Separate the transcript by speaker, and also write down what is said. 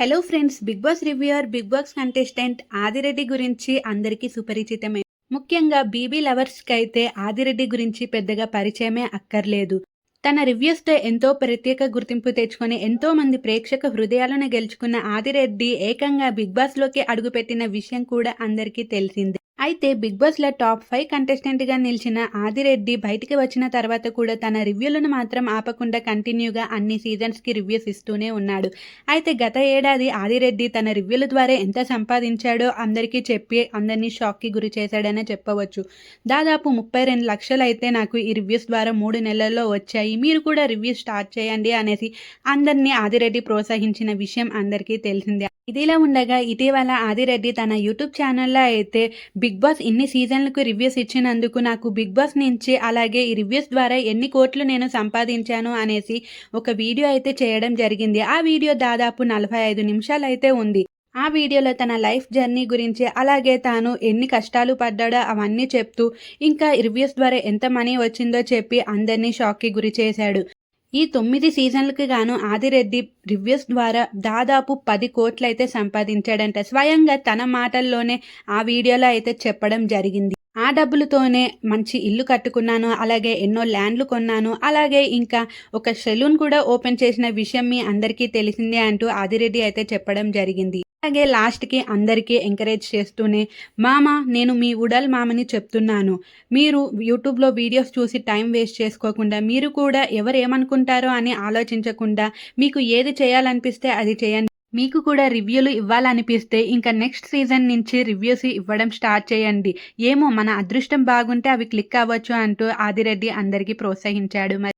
Speaker 1: Hello friends Bigg Boss reviewer Bigg Boss contestant Adireddy గురించి అందరికీ సుపరిచితమే. ముఖ్యంగా బీబీ లవర్స్కి అయితే ఆదిరెడ్డి గురించి పెద్దగా పరిచయమే అక్కర్లేదు. తన రివ్యూస్తో ఎంతో ప్రత్యేక గుర్తింపు తెచ్చుకొని ఎంతో మంది ప్రేక్షక హృదయాలను గెలుచుకున్న ఆదిరెడ్డి ఏకంగా బిగ్ బాస్లోకి అడుగుపెట్టిన విషయం కూడా అందరికీ తెలిసిందే. అయితే బిగ్ బాస్లో టాప్ ఫైవ్ కంటెస్టెంట్గా నిలిచిన ఆదిరెడ్డి బయటికి వచ్చిన తర్వాత కూడా తన రివ్యూలను మాత్రం ఆపకుండా కంటిన్యూగా అన్ని సీజన్స్కి రివ్యూస్ ఇస్తూనే ఉన్నాడు. అయితే గత ఏడాది ఆదిరెడ్డి తన రివ్యూల ద్వారా ఎంత సంపాదించాడో అందరికీ చెప్పి అందరినీ షాక్కి గురి చేశాడనే చెప్పవచ్చు. దాదాపు ముప్పై రెండు లక్షలు అయితే నాకు ఈ రివ్యూస్ ద్వారా మూడు నెలల్లో వచ్చాయి. మీరు కూడా రివ్యూ స్టార్ట్ చేయండి అనేసి అందరినీ ఆదిరెడ్డి ప్రోత్సహించిన విషయం అందరికీ తెలిసిందే. ఇదిలా ఉండగా ఇటీవల ఆదిరెడ్డి తన యూట్యూబ్ ఛానల్లో అయితే బిగ్ బాస్ ఇన్ని సీజన్లకు రివ్యూస్ ఇచ్చినందుకు నాకు బిగ్ బాస్ నుంచి అలాగే ఈ రివ్యూస్ ద్వారా ఎన్ని కోట్లు నేను సంపాదించాను అనేసి ఒక వీడియో అయితే చేయడం జరిగింది. ఆ వీడియో దాదాపు నలభై ఐదు నిమిషాలు అయితే ఉంది. ఆ వీడియోలో తన లైఫ్ జర్నీ గురించి అలాగే తాను ఎన్ని కష్టాలు పడ్డాడో అవన్నీ చెప్తూ ఇంకా రివ్యూస్ ద్వారా ఎంత మనీ వచ్చిందో చెప్పి అందరినీ షాక్కి గురి చేశాడు. ఈ తొమ్మిది సీజన్లకు గాను ఆదిరెడ్డి రివ్యూస్ ద్వారా దాదాపు పది కోట్లయితే సంపాదించాడంట. స్వయంగా తన మాటల్లోనే ఆ వీడియోలో అయితే చెప్పడం జరిగింది. ఆ డబ్బులతోనే మంచి ఇల్లు కట్టుకున్నాను అలాగే ఎన్నో ల్యాండ్లు కొన్నాను అలాగే ఇంకా ఒక సెలూన్ కూడా ఓపెన్ చేసిన విషయం మీ అందరికీ తెలిసిందే అంటూ ఆదిరెడ్డి అయితే చెప్పడం జరిగింది. అలాగే లాస్ట్కి అందరికీ ఎంకరేజ్ చేస్తూనే మామ నేను మీ ఉడల్ మామని చెప్తున్నాను. మీరు యూట్యూబ్లో వీడియోస్ చూసి టైం వేస్ట్ చేసుకోకుండా మీరు కూడా ఎవరు ఏమనుకుంటారో అని ఆలోచించకుండా మీకు ఏది చేయాలనిపిస్తే అది చేయండి. మీకు కూడా రివ్యూలు ఇవ్వాలనిపిస్తే ఇంకా నెక్స్ట్ సీజన్ నుంచి రివ్యూస్ ఇవ్వడం స్టార్ట్ చేయండి. ఏమో మన అదృష్టం బాగుంటే అవి క్లిక్ అవ్వచ్చు అంటూ ఆదిరెడ్డి అందరికీ ప్రోత్సహించాడు మరి.